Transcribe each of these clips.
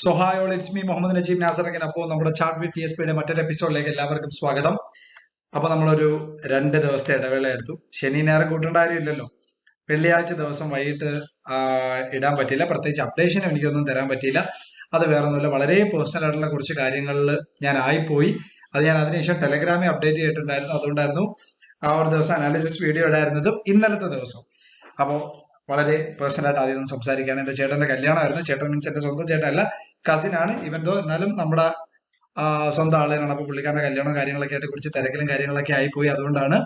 So hi all it's me Muhammad Najeeb Nasarakkan അപ്പോൾ നമ്മുടെ chart with T S പിയുടെ മറ്റൊരു എപ്പിസോഡിലേക്ക് എല്ലാവർക്കും സ്വാഗതം. അപ്പോൾ നമ്മളൊരു രണ്ട് ദിവസത്തെ ഇടവേള എടുത്തു. ശനി നേരം കൂട്ടേണ്ട കാര്യമില്ലല്ലോ. വെള്ളിയാഴ്ച ദിവസം വൈകിട്ട് ഇടാൻ പറ്റിയില്ല. പ്രത്യേകിച്ച് അപ്ഡേഷൻ എനിക്കൊന്നും തരാൻ പറ്റിയില്ല. അത് വേറെ ഒന്നുമില്ല വളരെ പേഴ്സണൽ ആയിട്ടുള്ള കുറച്ച് കാര്യങ്ങളിൽ ഞാൻ ആയിപ്പോയി. അത് ഞാൻ അതിനുശേഷം ടെലഗ്രാമിൽ അപ്ഡേറ്റ് ചെയ്തിട്ടുണ്ടായിരുന്നു. അതുകൊണ്ടായിരുന്നു ആ ഒരു ദിവസം അനാലിസിസ് വീഡിയോ ഇടായിരുന്നതും ഇന്നലത്തെ ദിവസം അപ്പോൾ വളരെ പേഴ്സണലായിട്ട് ആദ്യം സംസാരിക്കാൻ എന്റെ ചേട്ടന്റെ കല്യാണമായിരുന്നു. ചേട്ടൻ മീൻസ് എന്റെ സ്വന്തം ചേട്ടനല്ല. കസിൻ ആണ്. ഇവൻ എന്നാലും നമ്മുടെ സ്വന്തം ആളുകളാണ് അപ്പൊ പുള്ളിക്കാരന്റെ കല്യാണം കാര്യങ്ങളൊക്കെ ആയിട്ട് കുറിച്ച് തിരക്കിലും കാര്യങ്ങളൊക്കെ ആയിപ്പോയി അതുകൊണ്ടാണ്.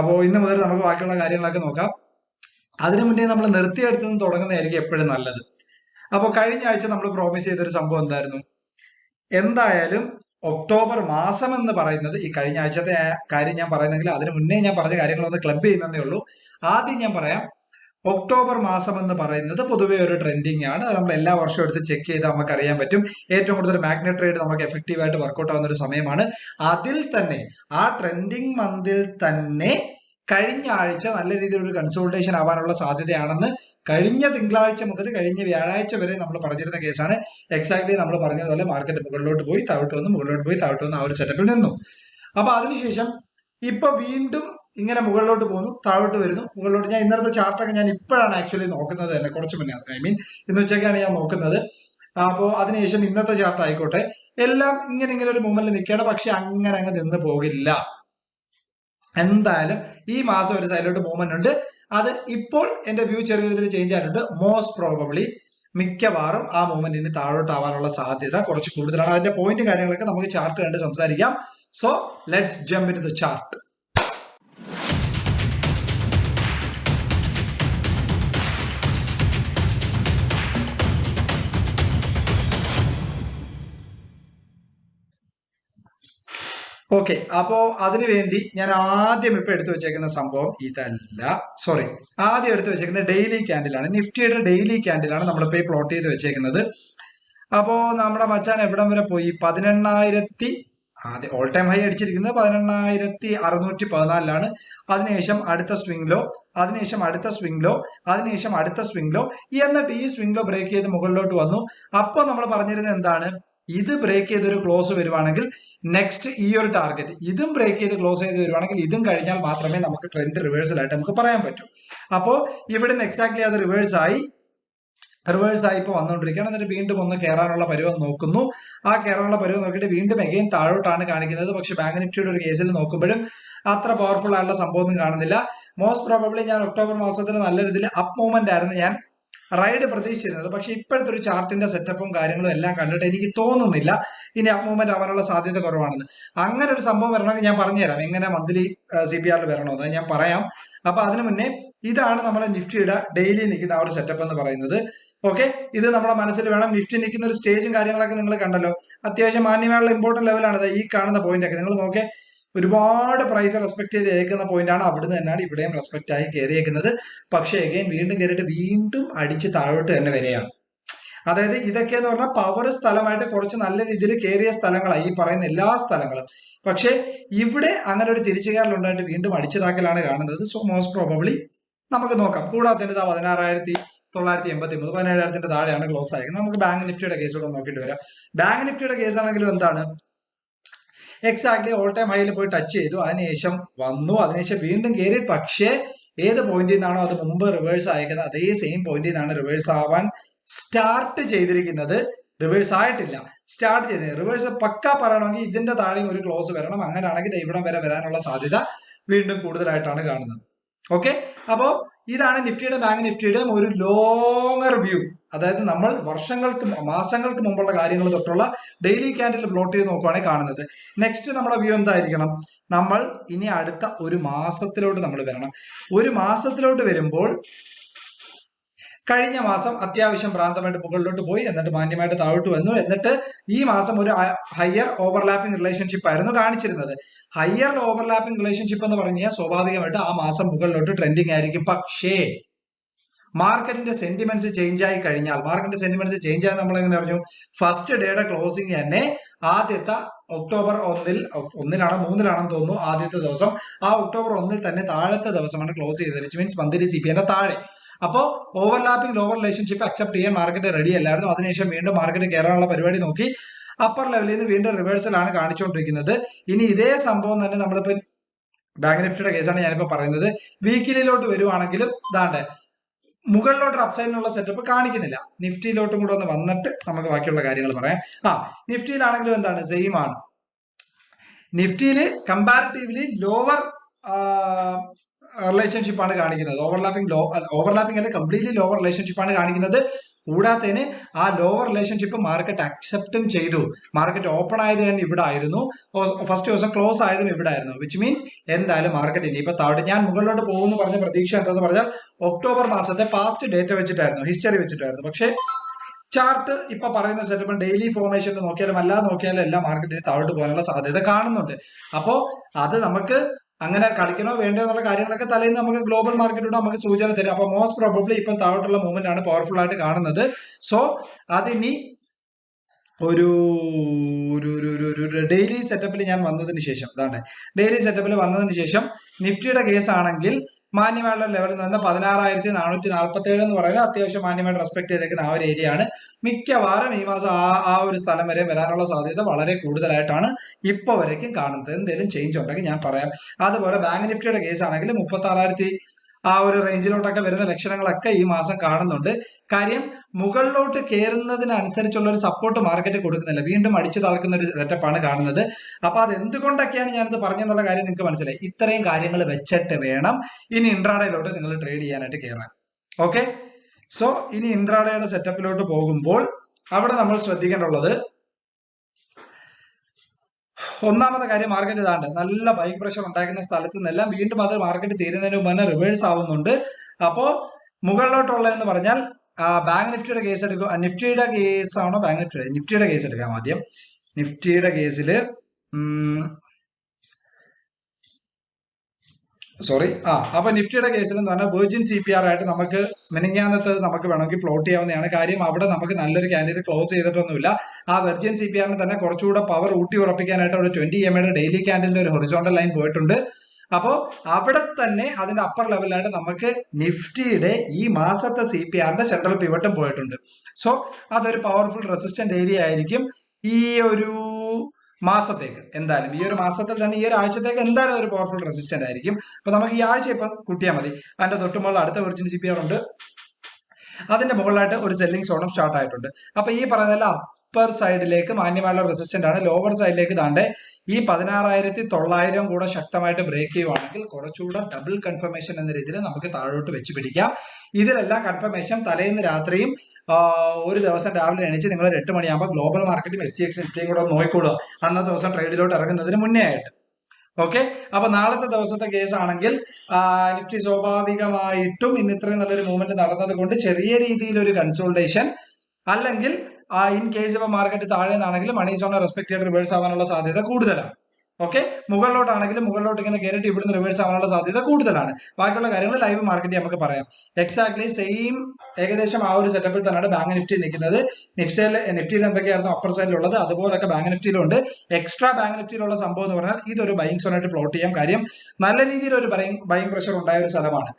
അപ്പോൾ ഇന്ന് മുതൽ നമുക്ക് ബാക്കിയുള്ള കാര്യങ്ങളൊക്കെ നോക്കാം. അതിനു മുന്നേ നമ്മൾ നിർത്തിയെടുത്ത് നിന്ന് തുടങ്ങുന്നതായിരിക്കും എപ്പോഴും നല്ലത്. അപ്പോൾ കഴിഞ്ഞ ആഴ്ച നമ്മൾ പ്രോമിസ് ചെയ്തൊരു സംഭവം എന്തായിരുന്നു? എന്തായാലും ഒക്ടോബർ മാസം എന്ന് പറയുന്നത് ഈ കഴിഞ്ഞ ആഴ്ചത്തെ കാര്യം ഞാൻ പറയുന്നെങ്കിൽ അതിന് മുന്നേ ഞാൻ പറഞ്ഞ കാര്യങ്ങളൊന്ന് ക്ലബ് ചെയ്യുന്നതേ ഉള്ളൂ. ആദ്യം ഞാൻ പറയാം ഒക്ടോബർ മാസം എന്ന് പറയുന്നത് പൊതുവേ ഒരു ട്രെൻഡിങ് ആണ്. നമ്മൾ എല്ലാ വർഷവും എടുത്ത് ചെക്ക് ചെയ്ത് നമുക്ക് അറിയാൻ പറ്റും. ഏറ്റവും കൂടുതൽ മാഗ്നറ്റ് ട്രേഡ് നമുക്ക് എഫക്റ്റീവ് ആയിട്ട് വർക്കൗട്ട് ആവുന്ന ഒരു സമയമാണ്. അതിൽ തന്നെ ആ ട്രെൻഡിങ് മന്തിൽ തന്നെ കഴിഞ്ഞ ആഴ്ച നല്ല രീതിയിൽ ഒരു കൺസൾട്ടേഷൻ ആവാനുള്ള സാധ്യതയാണെന്ന് കഴിഞ്ഞ തിങ്കളാഴ്ച മുതൽ കഴിഞ്ഞ വ്യാഴാഴ്ച വരെ നമ്മൾ പറഞ്ഞിരുന്ന കേസാണ് എക്സാക്ട്ലി നമ്മൾ പറഞ്ഞതുപോലെ മാർക്കറ്റ് മുകളിലോട്ട് പോയി താഴോട്ട് വന്ന് മുകളിലോട്ട് പോയി താഴോട്ട് വന്ന് ആ ഒരു സെറ്റപ്പിൽ നിന്നു. അപ്പൊ അതിനുശേഷം ഇപ്പൊ വീണ്ടും ഇങ്ങനെ മുകളിലോട്ട് പോകുന്നു താഴോട്ട് വരുന്നു. മുകളിലോട്ട് ഞാൻ ഇന്നത്തെ ചാർട്ടൊക്കെ ഞാൻ ഇപ്പോഴാണ് ആക്ച്വലി നോക്കുന്നത് തന്നെ കുറച്ച് മുന്നേ. ഐ മീൻ ഇന്ന് ഉച്ചയ്ക്കാണ് ഞാൻ നോക്കുന്നത്. അപ്പോൾ അതിനുശേഷം ഇന്നത്തെ ചാർട്ട് ആയിക്കോട്ടെ. എല്ലാം ഇങ്ങനെ ഇങ്ങനെ ഒരു മൂമെന്റിൽ നിൽക്കുകയാണ്. പക്ഷെ അങ്ങനെ അങ്ങ് നിന്ന് പോകില്ല. എന്തായാലും ഈ മാസം ഒരു സൈഡിലോട്ട് മൂവ്മെന്റ് ഉണ്ട്. അത് ഇപ്പോൾ എന്റെ വ്യൂ ചെറിയ രീതിയിൽ ചേഞ്ച് ആയിട്ടുണ്ട്. മോസ്റ്റ് പ്രോബബ്ലി മിക്കവാറും ആ മൂവ്മെന്റിന് താഴോട്ടാവാനുള്ള സാധ്യത കുറച്ച് കൂടുതലാണ്. അതിന്റെ പോയിന്റ് കാര്യങ്ങളൊക്കെ നമുക്ക് ചാർട്ട് കണ്ട് സംസാരിക്കാം. So let's jump in the chart okay അപ്പോ അതിനു വേണ്ടി ഞാൻ ആദ്യം ഇപ്പൊ എടുത്തു വെച്ചേക്കുന്ന സംഭവം ഇതല്ല. സോറി ആദ്യം എടുത്തു വെച്ചേക്കുന്നത് ഡെയിലി ക്യാൻഡിലാണ് നിഫ്റ്റിയുടെ ഡെയിലി ക്യാൻഡിലാണ് നമ്മളിപ്പോ ഈ പ്ലോട്ട് ചെയ്ത് വെച്ചേക്കുന്നത്. അപ്പോ നമ്മുടെ മച്ചാൻ എവിടം വരെ പോയി? പതിനെണ്ണായിരത്തി ആദ്യം ഓൾ ടൈം ഹൈ അടിച്ചിരിക്കുന്നത് പതിനെണ്ണായിരത്തി അറുന്നൂറ്റി പതിനാലിലാണ് അതിനുശേഷം അടുത്ത സ്വിംഗ് ലോ അതിനുശേഷം അടുത്ത സ്വിംഗ് ലോ അതിനുശേഷം അടുത്ത സ്വിംഗ് ലോ എന്നിട്ട് ഈ സ്വിംഗ് ലോ ബ്രേക്ക് ചെയ്ത് മുകളിലോട്ട് വന്നു. അപ്പോൾ നമ്മൾ പറഞ്ഞിരുന്നത് എന്താണ്? ഇത് ബ്രേക്ക് ചെയ്തൊരു ക്ലോസ് വരുവാണെങ്കിൽ നെക്സ്റ്റ് ഈ ഒരു ടാർഗറ്റ് ഇതും ബ്രേക്ക് ചെയ്ത് ക്ലോസ് ചെയ്ത് വരുവാണെങ്കിൽ ഇതും കഴിഞ്ഞാൽ മാത്രമേ നമുക്ക് ട്രെൻഡ് റിവേഴ്സൽ ആയിട്ട് നമുക്ക് പറയാൻ പറ്റൂ. അപ്പോൾ ഇവിടുന്ന് എക്സാക്ട്ലി അത് റിവേഴ്സ് ആയി. റിവേഴ്സ് ആയി ഇപ്പോൾ വന്നുകൊണ്ടിരിക്കുകയാണ്. എന്നിട്ട് വീണ്ടും ഒന്ന് കയറാനുള്ള പരുവം നോക്കുന്നു. ആ കയറാനുള്ള പരുവം നോക്കിയിട്ട് വീണ്ടും എഗെയിൻ താഴോട്ടാണ് കാണിക്കുന്നത്. പക്ഷെ ബാങ്ക് നിഫ്റ്റിയുടെ ഒരു കേസിൽ നോക്കുമ്പോഴും അത്ര പവർഫുൾ ആയിട്ടുള്ള സംഭവമൊന്നും കാണുന്നില്ല. മോസ്റ്റ് പ്രോബബ്ലി ഞാൻ ഒക്ടോബർ മാസത്തിൽ നല്ല രീതിയിൽ അപ്പ് മൂവ്മെന്റ് ആയിരുന്നു ഞാൻ റൈഡ് പ്രതീക്ഷിച്ചിരുന്നത്. പക്ഷെ ഇപ്പോഴത്തെ ഒരു ചാർട്ടിന്റെ സെറ്റപ്പും കാര്യങ്ങളും എല്ലാം കണ്ടിട്ട് എനിക്ക് തോന്നുന്നില്ല ഇനി അപ് മൂവ്മെന്റ് ആവാനുള്ള സാധ്യത കുറവാണെന്ന്. അങ്ങനെ ഒരു സംഭവം വരണമെങ്കിൽ ഞാൻ പറഞ്ഞുതരാം. എങ്ങനെ മന്ത്ലി സി പി ആറിൽ വരണമെന്ന് ഞാൻ പറയാം. അപ്പൊ അതിനു മുന്നേ ഇതാണ് നമ്മുടെ നിഫ്റ്റിയുടെ ഡെയിലി നിൽക്കുന്ന ആ ഒരു സെറ്റപ്പ് എന്ന് പറയുന്നത്. ഓക്കെ ഇത് നമ്മുടെ മനസ്സിൽ വേണം. നിഫ്റ്റി നിൽക്കുന്ന ഒരു സ്റ്റേജും കാര്യങ്ങളൊക്കെ നിങ്ങൾ കണ്ടല്ലോ. അത്യാവശ്യം മാന്യമായുള്ള ഇമ്പോർട്ടന്റ് ലെവലാണ് ഈ കാണുന്ന പോയിന്റ് ഒക്കെ. നിങ്ങൾ നോക്കേ. ഒരുപാട് പ്രൈസ് റെസ്പെക്ട് ചെയ്ത് ഏക്കുന്ന പോയിന്റ് ആണ് അവിടുന്ന് തന്നെയാണ് ഇവിടെയും റെസ്പെക്ട് ആയി കയറിയേക്കുന്നത് പക്ഷേ എഗെയിൻ വീണ്ടും കയറിയിട്ട് വീണ്ടും അടിച്ച് താഴോട്ട് തന്നെ വരികയാണ്. അതായത് ഇതൊക്കെ എന്ന് പറഞ്ഞാൽ പവർ സ്ഥലമായിട്ട് കുറച്ച് നല്ല രീതിയിൽ കയറിയ സ്ഥലങ്ങളാണ് ഈ പറയുന്ന എല്ലാ സ്ഥലങ്ങളും. പക്ഷേ ഇവിടെ അങ്ങനെ ഒരു തിരിച്ചുകയറലുണ്ടായിട്ട് വീണ്ടും അടിച്ചതാക്കലാണ് കാണുന്നത്. സോ മോസ്റ്റ് പ്രോബബ്ലി നമുക്ക് നോക്കാം. കൂടാതെ ഇതാ പതിനാറായിരത്തി തൊള്ളായിരത്തി എൺപത്തി മൂന്ന് പതിനേഴായിരത്തിന്റെ താഴെയാണ് ക്ലോസ് ആയത്. നമുക്ക് ബാങ്ക് നിഫ്റ്റിയുടെ കേസിലൂടെ നോക്കിയിട്ട് വരാം. ബാങ്ക് നിഫ്റ്റിയുടെ കേസ് ആണെങ്കിലും എന്താണ്? എക്സാക്ട്ലി ഓൾ ടൈം ഹൈയിൽ പോയി ടച്ച് ചെയ്തു. അതിനുശേഷം വന്നു. അതിനുശേഷം വീണ്ടും കയറി പക്ഷേ ഏത് പോയിന്റിൽ നിന്നാണോ അത് മുമ്പ് റിവേഴ്സ് അയക്കുന്നത് അതേ സെയിം പോയിന്റിൽ നിന്നാണ് റിവേഴ്സ് ആവാൻ സ്റ്റാർട്ട് ചെയ്തിരിക്കുന്നത്. റിവേഴ്സ് ആയിട്ടില്ല. സ്റ്റാർട്ട് ചെയ്തത് റിവേഴ്സ് പക്ക പറയണമെങ്കിൽ ഇതിന്റെ താഴെയും ഒരു ക്ലോസ് വരണം. അങ്ങനെയാണെങ്കിൽ ഇവിടം വരെ വരാനുള്ള സാധ്യത വീണ്ടും കൂടുതലായിട്ടാണ് കാണുന്നത്. ഓക്കെ അപ്പോ ഇതാണ് നിഫ്റ്റിയുടെ ബാങ്ക് നിഫ്റ്റിയുടെ ഒരു ലോങ്ങർ വ്യൂ അതായത് നമ്മൾ വർഷങ്ങൾക്ക് മാസങ്ങൾക്ക് മുമ്പുള്ള കാര്യങ്ങൾ തൊട്ടുള്ള ഡെയിലി ക്യാൻഡിൽ പ്ലോട്ട് ചെയ്ത് നോക്കുവാണെങ്കിൽ കാണുന്നത്. നെക്സ്റ്റ് നമ്മുടെ വ്യൂ എന്തായിരിക്കണം? നമ്മൾ ഇനി അടുത്ത ഒരു മാസത്തിലോട്ട് നമ്മൾ വരണം. ഒരു മാസത്തിലോട്ട് വരുമ്പോൾ കഴിഞ്ഞ മാസം അത്യാവശ്യം പ്രാന്തമായിട്ട് മുകളിലോട്ട് പോയി എന്നിട്ട് മാന്യമായിട്ട് താഴോട്ട് വന്നു. എന്നിട്ട് ഈ മാസം ഒരു ഹയർ ഓവർലാപ്പിംഗ് റിലേഷൻഷിപ്പ് ആയിരുന്നു കാണിച്ചിരുന്നത്. ഹയർ ഓവർലാപ്പിംഗ് റിലേഷൻഷിപ്പ് എന്ന് പറഞ്ഞു കഴിഞ്ഞാൽ സ്വാഭാവികമായിട്ട് ആ മാസം മുകളിലോട്ട് ട്രെൻഡിങ് ആയിരിക്കും. പക്ഷേ മാർക്കറ്റിന്റെ സെന്റിമെന്റ്സ് ചേഞ്ച് ആയി കഴിഞ്ഞാൽ മാർക്കറ്റിന്റെ സെന്റിമെന്റ്സ് ചേഞ്ച് ആയി നമ്മൾ എങ്ങനെ അറിഞ്ഞു? ഫസ്റ്റ് ഡേയുടെ ക്ലോസിംഗ് തന്നെ ആദ്യത്തെ ഒക്ടോബർ ഒന്നിൽ ഒന്നിലാണ് മൂന്നിലാണെന്ന് തോന്നുന്നു ആദ്യത്തെ ദിവസം. ആ ഒക്ടോബർ ഒന്നിൽ തന്നെ താഴത്തെ ദിവസമാണ് ക്ലോസ് ചെയ്തത് which means monthly C P എന്റെ താഴെ. അപ്പോൾ ഓവർലാപ്പിംഗ് ലോവർ റിലേഷൻഷിപ്പ് അക്സെപ്റ്റ് ചെയ്യാൻ മാർക്കറ്റ് റെഡി അല്ലായിരുന്നു. അതിനുശേഷം വീണ്ടും മാർക്കറ്റ് കയറാനുള്ള പരിപാടി നോക്കി. അപ്പർ ലെവലിൽ നിന്ന് വീണ്ടും റിവേഴ്സലാണ് കാണിച്ചുകൊണ്ടിരിക്കുന്നത്. ഇനി ഇതേ സംഭവം തന്നെ നമ്മളിപ്പോൾ ബാങ്ക് നിഫ്റ്റിയുടെ കേസാണ് ഞാനിപ്പോൾ പറയുന്നത്. വീക്കിലിലോട്ട് വരുവാണെങ്കിലും ഇതാണ്ട് മുകളിലോട്ട് അപ്സൈഡിനുള്ള സെറ്റപ്പ് കാണിക്കുന്നില്ല. നിഫ്റ്റിയിലോട്ടും കൂടെ ഒന്ന് വന്നിട്ട് നമുക്ക് ബാക്കിയുള്ള കാര്യങ്ങൾ പറയാം. ആ നിഫ്റ്റിയിലാണെങ്കിലും എന്താണ്? സെയിം ആണ്. നിഫ്റ്റിയിൽ കമ്പാരിറ്റീവ്ലി ലോവർ റിലേഷൻഷിപ്പ് ആണ് കാണിക്കുന്നത്. ഓവർലാപ്പിംഗ് ലോ ഓവർലാപ്പിംഗ് അല്ല കംപ്ലീറ്റ്ലി ലോവർ റിലേഷൻഷിപ്പ് ആണ് കാണിക്കുന്നത്. കൂടാത്തതിന് ആ ലോവർ റിലേഷൻഷിപ്പ് മാർക്കറ്റ് അക്സെപ്റ്റും ചെയ്തു. മാർക്കറ്റ് ഓപ്പൺ ആയത് തന്നെ ഇവിടെ ആയിരുന്നു. ഫസ്റ്റ് ദിവസം ക്ലോസ് ആയതും ഇവിടെ ആയിരുന്നു. വിച്ച് മീൻസ് എന്തായാലും മാർക്കറ്റ് ഇനി ഇപ്പൊ താഴെ ഞാൻ മുകളിലോട്ട് പോകുമെന്ന് പറഞ്ഞ പ്രതീക്ഷ എന്താന്ന് പറഞ്ഞാൽ ഒക്ടോബർ മാസത്തെ പാസ്റ്റ് ഡേറ്റ വെച്ചിട്ടായിരുന്നു. ഹിസ്റ്ററി വെച്ചിട്ടായിരുന്നു. പക്ഷേ ചാർട്ട് ഇപ്പൊ പറയുന്ന സെറ്റപ്പ് ഡെയിലി ഫോർമേഷൻ നോക്കിയാലും അല്ലാതെ നോക്കിയാലും എല്ലാ മാർക്കറ്റിന് താഴോട്ട് പോകാനുള്ള സാധ്യത കാണുന്നുണ്ട്. അപ്പോ അത് നമുക്ക് അങ്ങനെ കളിക്കണോ വേണ്ടോ എന്നുള്ള കാര്യങ്ങളൊക്കെ തലേന്ന് നമുക്ക് ഗ്ലോബൽ മാർക്കറ്റിലൂടെ നമുക്ക് സൂചന തരും. അപ്പൊ മോസ്റ്റ് പ്രോബബ്ലി ഇപ്പം താഴോട്ടുള്ള മൂവ്മെന്റ് ആണ് പവർഫുൾ ആയിട്ട് കാണുന്നത്. സോ അതിനി ഒരു ഒരു ഒരു ഒരു ഒരു ഡെയിലി സെറ്റപ്പിൽ ഞാൻ വന്നതിന് ശേഷം അതാണ് ഡെയിലി സെറ്റപ്പിൽ വന്നതിന് ശേഷം നിഫ്റ്റിയുടെ കേസ് ആണെങ്കിൽ മാന്യമായുള്ള ലെവലിൽ നിന്ന് പതിനാറായിരത്തി നാനൂറ്റി നാൽപ്പത്തി ഏഴ് എന്ന് പറയുന്നത് അത്യാവശ്യം മാന്യമായിട്ട് റെസ്പെക്ട് ചെയ്തേക്കുന്ന ആ ഒരു ഏരിയ ആണ്. മിക്കവാറും ഈ മാസം ആ ആ ഒരു സ്ഥലം വരെ വരാനുള്ള സാധ്യത വളരെ കൂടുതലായിട്ടാണ് ഇപ്പോൾ വരയ്ക്കും കാണുന്നത്. എന്തെങ്കിലും ചേഞ്ച് ഉണ്ടെങ്കിൽ ഞാൻ പറയാം. അതുപോലെ ബാങ്ക് നിഫ്റ്റിയുടെ കേസ് ആണെങ്കിൽ മുപ്പത്തി ആറായിരത്തി ആ ഒരു റേഞ്ചിലോട്ടൊക്കെ വരുന്ന ലക്ഷണങ്ങളൊക്കെ ഈ മാസം കാണുന്നുണ്ട്. കാര്യം മുകളിലോട്ട് കയറുന്നതിനനുസരിച്ചുള്ള ഒരു സപ്പോർട്ട് മാർക്കറ്റ് കൊടുക്കുന്നില്ല. വീണ്ടും അടിച്ചു തളക്കുന്ന ഒരു സെറ്റപ്പാണ് കാണുന്നത്. അപ്പൊ അത് എന്തുകൊണ്ടൊക്കെയാണ് ഞാനിത് പറഞ്ഞെന്നുള്ള കാര്യം നിങ്ങൾക്ക് മനസ്സിലായി. ഇത്രയും കാര്യങ്ങൾ വെച്ചിട്ട് വേണം ഇനി ഇൻട്രാഡയിലോട്ട് നിങ്ങൾ ട്രേഡ് ചെയ്യാനായിട്ട് കയറാൻ ഓക്കെ സോ ഇനി ഇൻട്രാഡയുടെ സെറ്റപ്പിലോട്ട് പോകുമ്പോൾ അവിടെ നമ്മൾ ശ്രദ്ധിക്കേണ്ടുള്ളത് ഒന്നാമത്തെ കാര്യം മാർക്കറ്റ് ഇതാണ്ട്. നല്ല ബൈക്ക് പ്രഷർ ഉണ്ടാക്കുന്ന സ്ഥലത്ത് നിന്നെല്ലാം വീണ്ടും അത് മാർക്കറ്റ് തീരുന്നതിന് മുമ്പ് തന്നെ റിവേഴ്സ് ആവുന്നുണ്ട്. അപ്പോ മുകളിലോട്ടുള്ളതെന്ന് പറഞ്ഞാൽ ബാങ്ക് നിഫ്റ്റിയുടെ കേസ് എടുക്കുക നിഫ്റ്റിയുടെ കേസ് കേസാണോ ബാങ്ക് നിഫ്റ്റിയുടെ? നിഫ്റ്റിയുടെ കേസ് എടുക്കാം ആദ്യം. നിഫ്റ്റിയുടെ കേസിൽ സോറി ആ അപ്പൊ നിഫ്റ്റിയുടെ കേസിൽ എന്ന് പറഞ്ഞാൽ വെർജിൻ സി പി ആർ ആയിട്ട് നമുക്ക് മിനിങ്ങാനത്ത് നമുക്ക് വേണമെങ്കിൽ പ്ലോട്ട് ചെയ്യാവുന്നതാണ്. കാര്യം അവിടെ നമുക്ക് നല്ലൊരു കാൻഡിഡേറ്റ് ക്ലോസ് ചെയ്തിട്ടൊന്നുമില്ല. ആ വെർജിൻ സി പി ആറിന് തന്നെ കുറച്ചുകൂടെ പവർ ഊട്ടി ഉറപ്പിക്കാനായിട്ട് ഒരു ട്വന്റി എം എയുടെ ഡെയിലി ക്യാൻഡിലിന്റെ ഒരു ഹൊറിസോണ്ടൽ ലൈൻ പോയിട്ടുണ്ട്. അപ്പോൾ അവിടെ തന്നെ അതിന്റെ അപ്പർ ലെവലായിട്ട് നമുക്ക് നിഫ്റ്റിയുടെ ഈ മാസത്തെ സി പി ആറിന്റെ സെൻട്രൽ പിവട്ടും പോയിട്ടുണ്ട്. സോ അതൊരു പവർഫുൾ റെസിസ്റ്റന്റ് ഏരിയ ആയിരിക്കും. ഈ ഒരു മാസത്തേക്ക് എന്തായാലും. ഈ ഒരു മാസത്തിൽ തന്നെ ഈ ഒരു ആഴ്ചത്തേക്ക് എന്തായാലും ഒരു പവർഫുൾ റെസിസ്റ്റന്റ് ആയിരിക്കും. അപ്പൊ നമുക്ക് ഈ ആഴ്ച ഇപ്പൊ കുട്ടിയാൽ മതി. അതിന്റെ തൊട്ടുമുള്ള അടുത്ത വെർജിൻ സി പി ആർ ഉണ്ട്. അതിന്റെ മുകളിലായിട്ട് ഒരു സെല്ലിംഗ് സോണും സ്റ്റാർട്ട് ആയിട്ടുണ്ട്. അപ്പൊ ഈ പറയുന്ന അപ്പർ സൈഡിലേക്ക് മാന്യമായുള്ള റെസിസ്റ്റന്റ് ആണ്. ലോവർ സൈഡിലേക്ക് താണ്ടെ ഈ പതിനാറായിരത്തി തൊള്ളായിരം കൂടെ ശക്തമായിട്ട് ബ്രേക്ക് ചെയ്യുവാണെങ്കിൽ കുറച്ചുകൂടെ ഡബിൾ കൺഫർമേഷൻ എന്ന രീതിയിൽ നമുക്ക് താഴോട്ട് വെച്ച് പിടിക്കാം. ഇതിലെല്ലാം കൺഫർമേഷൻ തലേന്ന് രാത്രിയും ഒരു ദിവസം രാവിലെ എണീച്ച് നിങ്ങൾ ഒരു എട്ട് മണിയാകുമ്പോൾ ഗ്ലോബൽ മാർക്കറ്റും എസ് ടി എക്സ് നിഫ്റ്റിയും കൂടെ നോക്കിക്കൊള്ളുക അന്നത്തെ ദിവസം ട്രേഡിലോട്ട് ഇറങ്ങുന്നതിന് മുന്നേ ആയിട്ട്. ഓക്കെ? അപ്പൊ നാളത്തെ ദിവസത്തെ കേസ് ആണെങ്കിൽ നിഫ്റ്റി സ്വാഭാവികമായിട്ടും ഇന്ന് ഇത്രയും നല്ലൊരു മൂവ്മെന്റ് നടന്നത് കൊണ്ട് ചെറിയ രീതിയിൽ ഒരു കൺസോൾട്ടേഷൻ അല്ലെങ്കിൽ ഇൻ കേസ് ഇപ്പൊ മാർക്കറ്റ് താഴെ നിന്നാണെങ്കിൽ മണി സോണ റെസ്പെക്ട് ചെയ്ത് റിവേഴ്സ് ആവാനുള്ള സാധ്യത കൂടുതലാണ്. ഓക്കെ മുകളിലോട്ടാണെങ്കിലും മുകളിലോട്ട് ഇങ്ങനെ കയറിയിട്ട് ഇവിടുന്ന് റിവേഴ്സ് ആവാനുള്ള സാധ്യത കൂടുതലാണ്. ബാക്കിയുള്ള കാര്യങ്ങൾ ലൈവ് മാർക്കറ്റ് നമുക്ക് പറയാം. എക്സാക്ട്ലി സെയിം ഏകദേശം ആ ഒരു സെറ്റപ്പിൽ തന്നെയാണ് ബാങ്ക് നിഫ്റ്റി നിൽക്കുന്നത്. നിഫ്റ്റിയിൽ നിഫ്റ്റിയിൽ എന്തൊക്കെയായിരുന്നു അപ്പർ സൈഡിലുള്ളത് അതുപോലൊക്കെ ബാങ്ക് നിഫ്റ്റിയിലുണ്ട് എക്സ്ട്രാ ബാങ്ക് നിഫ്റ്റിയിലുള്ള സംഭവം എന്ന് പറഞ്ഞാൽ ഇതൊരു ബൈങ് സോണായിട്ട് പ്ലോട്ട് ചെയ്യാം കാര്യം. നല്ല രീതിയിൽ ഒരു ബൈങ് പ്രഷർ ഉണ്ടായ ഒരു സ്ഥലമാണ്.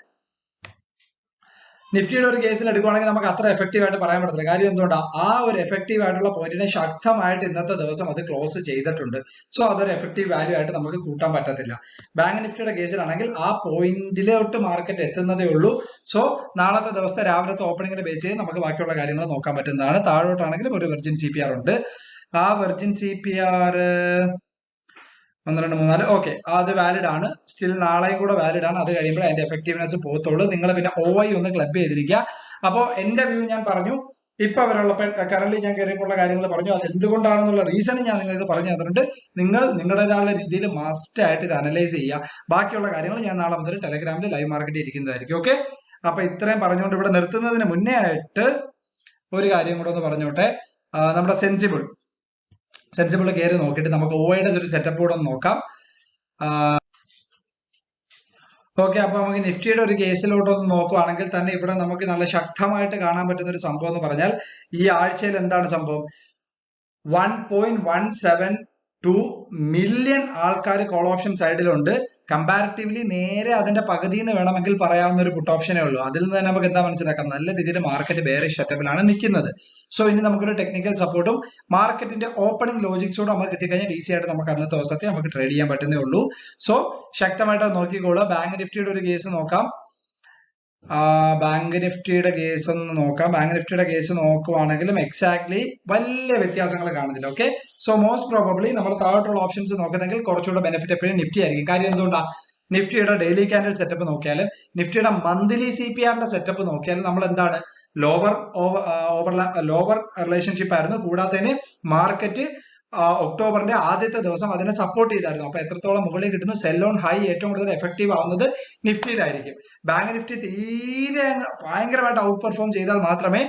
നിഫ്റ്റിയുടെ ഒരു കേസിൽ എടുക്കുവാണെങ്കിൽ നമുക്ക് അത്ര എഫക്റ്റീവ് ആയിട്ട് പറയാൻ പറ്റത്തില്ല. കാര്യം എന്തുകൊണ്ടാണ് ആ ഒരു എഫക്റ്റീവ് ആയിട്ടുള്ള പോയിന്റിനെ ശക്തമായിട്ട് ഇന്നത്തെ ദിവസം അത് ക്ലോസ് ചെയ്തിട്ടുണ്ട്. സോ അതൊരു എഫക്റ്റീവ് വാല്യൂ ആയിട്ട് നമുക്ക് കൂട്ടാൻ പറ്റത്തില്ല. ബാങ്ക് നിഫ്റ്റിയുടെ കേസിലാണെങ്കിൽ ആ പോയിന്റിലോട്ട് മാർക്കറ്റ് എത്തുന്നതേ ഉള്ളൂ. സോ നാളത്തെ ദിവസത്തെ രാവിലത്തെ ഓപ്പണിംഗിന്റെ ബേസ് ചെയ്ത് നമുക്ക് ബാക്കിയുള്ള കാര്യങ്ങൾ നോക്കാൻ പറ്റുന്നതാണ്. താഴോട്ടാണെങ്കിലും ഒരു വെർജിൻ സി ഉണ്ട്. ആ വെർജിൻ സി ഒന്ന് രണ്ട് മൂന്നാൽ ഓക്കെ അത് വാലിഡ് ആണ്. സ്റ്റിൽ നാളെയും കൂടെ വാലിഡ് ആണ്. അത് കഴിയുമ്പോൾ അതിന്റെ എഫക്റ്റീവ്നെസ് പോകത്തുള്ളൂ. നിങ്ങൾ പിന്നെ ഒ ഐ ഒന്ന് ക്ലബ് ചെയ്തിരിക്കുക. അപ്പോൾ എന്റെ വ്യൂ ഞാൻ പറഞ്ഞു. ഇപ്പൊ അവരുള്ള കറന്റ് ഞാൻ കയറിയപ്പോഴുള്ള കാര്യങ്ങൾ പറഞ്ഞു. അത് എന്തുകൊണ്ടാണെന്നുള്ള റീസൺ ഞാൻ നിങ്ങൾക്ക് പറഞ്ഞു തന്നിട്ടുണ്ട്. നിങ്ങൾ നിങ്ങളുടേതായുള്ള രീതിയിൽ മസ്റ്റ് ആയിട്ട് ഇത് അനലൈസ് ചെയ്യുക. ബാക്കിയുള്ള കാര്യങ്ങൾ ഞാൻ നാളെ മുതൽ ടെലഗ്രാമിൽ ലൈവ് മാർക്കറ്റ് ഇരിക്കുന്നതായിരിക്കും. ഓക്കെ അപ്പൊ ഇത്രയും പറഞ്ഞുകൊണ്ട് ഇവിടെ നിർത്തുന്നതിന് മുന്നേ ആയിട്ട് ഒരു കാര്യം കൂടെ ഒന്ന് പറഞ്ഞോട്ടെ. നമ്മുടെ സെൻസിബിൾ സെൻസിബിൾ കയറി നോക്കിയിട്ട് നമുക്ക് ഓയുടെ ഒരു സെറ്റപ്പ് കൂടെ ഒന്ന് നോക്കാം. ഓക്കെ അപ്പൊ നമുക്ക് നിഫ്റ്റിയുടെ ഒരു കേസിലോട്ടൊന്ന് നോക്കുവാണെങ്കിൽ തന്നെ ഇവിടെ നമുക്ക് നല്ല ശക്തമായിട്ട് കാണാൻ പറ്റുന്ന ഒരു സംഭവം എന്ന് പറഞ്ഞാൽ ഈ ആഴ്ചയിൽ എന്താണ് സംഭവം? One point one seven two million ആൾക്കാർ കോൾ ഓപ്ഷൻ സൈഡിലുണ്ട് കമ്പാരിറ്റീവ്ലി നേരെ അതിന്റെ പകുതി എന്ന് വേണമെങ്കിൽ പറയാവുന്ന ഒരു പുട്ട് ഓപ്ഷനേ ഉള്ളൂ. അതിൽ നിന്ന് തന്നെ നമുക്ക് എന്താ മനസ്സിലാക്കാം? നല്ല രീതിയിൽ മാർക്കറ്റ് വേറെ ഷട്ടപ്പിലാണ് നിൽക്കുന്നത് സോ ഇനി നമുക്കൊരു ടെക്നിക്കൽ സപ്പോർട്ടും മാർക്കറ്റിന്റെ ഓപ്പണിംഗ് ലോജിക്സോട് നമുക്ക് കിട്ടിക്കഴിഞ്ഞാൽ ഈസി ആയിട്ട് നമുക്ക് അന്നത്തെ ദിവസത്തെ നമുക്ക് ട്രേഡ് ചെയ്യാൻ പറ്റുന്നേ ഉള്ളൂ. സോ ശക്തമായിട്ട് നോക്കിക്കോളൂ ബാങ്ക് നിഫ്റ്റിയുടെ ഒരു കേസ് നോക്കാം. ബാങ്ക് നിഫ്റ്റിയുടെ കേസ് ഒന്ന് നോക്കാം. ബാങ്ക് നിഫ്റ്റിയുടെ കേസ് നോക്കുവാണെങ്കിലും എക്സാക്ട്ലി വലിയ വ്യത്യാസങ്ങൾ കാണുന്നില്ല ഓക്കെ സോ മോസ്റ്റ് പ്രോബബ്ലി നമ്മൾ താഴോട്ടുള്ള ഓപ്ഷൻസ് നോക്കുന്നെങ്കിൽ കുറച്ചുകൂടെ ബെനിഫിറ്റ് എപ്പോഴും നിഫ്റ്റി ആയിരിക്കും. കാര്യം എന്തുകൊണ്ടാണ് നിഫ്റ്റിയുടെ ഡെയിലി ക്യാൻഡിൽ സെറ്റപ്പ് നോക്കിയാലും നിഫ്റ്റിയുടെ മന്ത്ലി സി പി ആറിന്റെ സെറ്റപ്പ് നോക്കിയാലും നമ്മൾ എന്താണ്? ലോവർ ഓവർ ലോവർ റിലേഷൻഷിപ്പ് ആയിരുന്നു. കൂടാതെ തന്നെ മാർക്കറ്റ് ഒക്ടോബറിന്റെ ആദ്യത്തെ ദിവസം അതിനെ സപ്പോർട്ട് ചെയ്തായിരുന്നു. അപ്പൊ എത്രത്തോളം മുകളിൽ കിട്ടുന്ന? സെൽ ഓൺ ഹൈ ഏറ്റവും കൂടുതൽ എഫക്റ്റീവ് ആവുന്നത് നിഫ്റ്റിയിലായിരിക്കും. ബാങ്ക് നിഫ്റ്റി തീരെ ഭയങ്കരമായിട്ട് ഔട്ട് പെർഫോം ചെയ്താൽ മാത്രമേ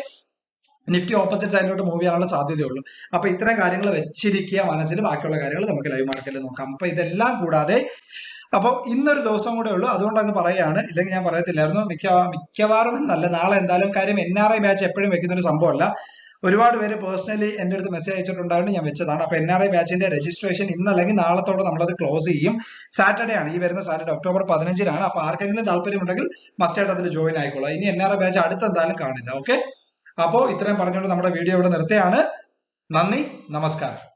നിഫ്റ്റി ഓപ്പോസിറ്റ് സൈഡിലോട്ട് മൂവ് ചെയ്യാനുള്ള സാധ്യതയുള്ളൂ. അപ്പൊ ഇത്തരം കാര്യങ്ങൾ വെച്ചിരിക്കുക മനസ്സിൽ ബാക്കിയുള്ള കാര്യങ്ങൾ നമുക്ക് ലൈവ് മാർക്കറ്റിൽ നോക്കാം. അപ്പൊ ഇതെല്ലാം കൂടാതെ അപ്പോൾ ഇന്നൊരു ദിവസം കൂടെ ഉള്ളൂ. അതുകൊണ്ട് അങ്ങ് പറയുകയാണ്. ഇല്ലെങ്കിൽ ഞാൻ പറയത്തില്ലായിരുന്നു. മിക്ക മിക്കവാറും എന്നല്ല നാളെ എന്തായാലും കാര്യം എൻ ആർ ഐ ബാച്ച് എപ്പോഴും വെക്കുന്ന ഒരു സംഭവമല്ല. ഒരുപാട് പേര് പേഴ്സണലി എന്റെ അടുത്ത് മെസ്സേജ് അയച്ചിട്ടുണ്ടായിരുന്നു. ഞാൻ വെച്ചതാണ്. അപ്പോൾ എൻ ആർ ഐ ബാച്ചിന്റെ രജിസ്ട്രേഷൻ ഇന്ന് അല്ലെങ്കിൽ നാളത്തോടെ നമ്മളത് ക്ലോസ് ചെയ്യും. സാറ്റർഡേ ആണ്. ഈ വരുന്ന സാറ്റർഡേ ഒക്ടോബർ പതിനഞ്ചിനാണ്. അപ്പോൾ ആർക്കെങ്കിലും താല്പര്യമുണ്ടെങ്കിൽ മസ്റ്റായിട്ട് അതിൽ ജോയിൻ ആയിക്കോളാം. ഇനി എൻ ആർ ഐ ബാച്ച് അടുത്ത് എന്തായാലും കാണില്ല. ഓക്കെ അപ്പോൾ ഇത്രയും പറഞ്ഞുകൊണ്ട് നമ്മുടെ വീഡിയോ ഇവിടെ നിർത്തിയാണ്. നന്ദി. നമസ്കാരം.